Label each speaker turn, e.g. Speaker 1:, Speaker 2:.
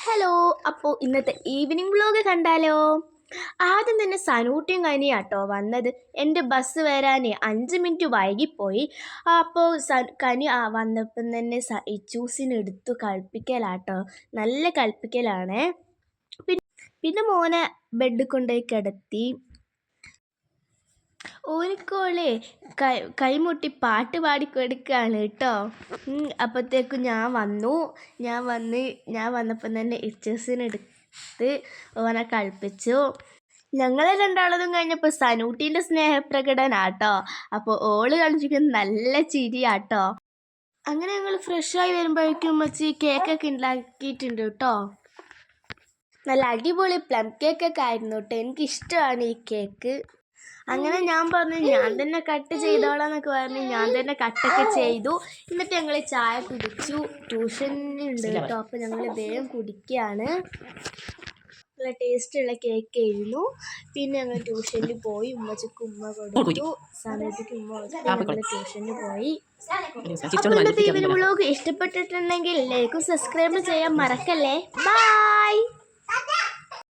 Speaker 1: Hello അപ്പോൾ ഇന്നത്തെ evening vlog കണ്ടാലോ? ആദ്യം തന്നെ സനൂട്ടിയും കനിയാട്ടോ വന്നത്. എന്റെ ബസ് വരാനേ അഞ്ച് മിനിറ്റ് വൈകിപ്പോയി. അപ്പോൾ സ കനി വന്നപ്പം തന്നെ സ ഇച്ചൂസിന് എടുത്തു കളിപ്പിക്കലാട്ടോ നല്ല കളിപ്പിക്കലാണേ പിന്നെ മോനെ ബെഡ് കൊണ്ടുപോയി കിടത്തി. ഓനിക്കോളെ കൈ കൈമുട്ടി പാട്ട് പാടിക്കൊടുക്കുകയാണ് കേട്ടോ. അപ്പോഴത്തേക്കും ഞാൻ വന്നു. ഞാൻ വന്ന് ഞാൻ വന്നപ്പം തന്നെ ഇച്ചേഴ്സിന് എടുത്ത് ഓനെ കളിപ്പിച്ചു. ഞങ്ങൾ രണ്ടാളതും കഴിഞ്ഞപ്പോൾ സനൂട്ടീന്റെ സ്നേഹപ്രകടനാട്ടോ. അപ്പോൾ ഓൾ കളിച്ചിരിക്കുന്ന നല്ല ചിരിയാട്ടോ. അങ്ങനെ ഞങ്ങൾ ഫ്രഷായി വരുമ്പോഴേക്കും വെച്ച് കേക്കൊക്കെ ഉണ്ടാക്കിയിട്ടുണ്ട് കേട്ടോ. നല്ല അടിപൊളി പ്ലം കേക്കൊക്കെ ആയിരുന്നു കേട്ടോ. എനിക്കിഷ്ടമാണ് ഈ കേക്ക് അങ്ങനെ ഞാൻ പറഞ്ഞു ഞാൻ തന്നെ കട്ട് ചെയ്തോളാം എന്നൊക്കെ പറഞ്ഞ്. ഞാൻ തന്നെ കട്ടൊക്കെ ചെയ്തു. എന്നിട്ട് ഞങ്ങൾ ചായ കുടിച്ചു. ട്യൂഷനുണ്ട് കേട്ടോ. അപ്പോൾ ഞങ്ങൾ വേഗം കുടിക്കുകയാണ് നല്ല ടേസ്റ്റുള്ള കേക്ക് ആയിരുന്നു. പിന്നെ ഞങ്ങൾ ട്യൂഷനിൽ പോയി. ഉമ്മച്ചക്ക് ഉമ്മ കൊടുത്തു. സമയത്തേക്ക് ഉമ്മ കൊടുത്തു. ഞങ്ങൾ ട്യൂഷനിൽ പോയി. അപ്പോൾ ഇന്നത്തെ ഈ വ്ലോഗ് ഇഷ്ടപ്പെട്ടിട്ടുണ്ടെങ്കിൽ ലൈക്കും സബ്സ്ക്രൈബ് ചെയ്യാൻ മറക്കല്ലേ? ബൈ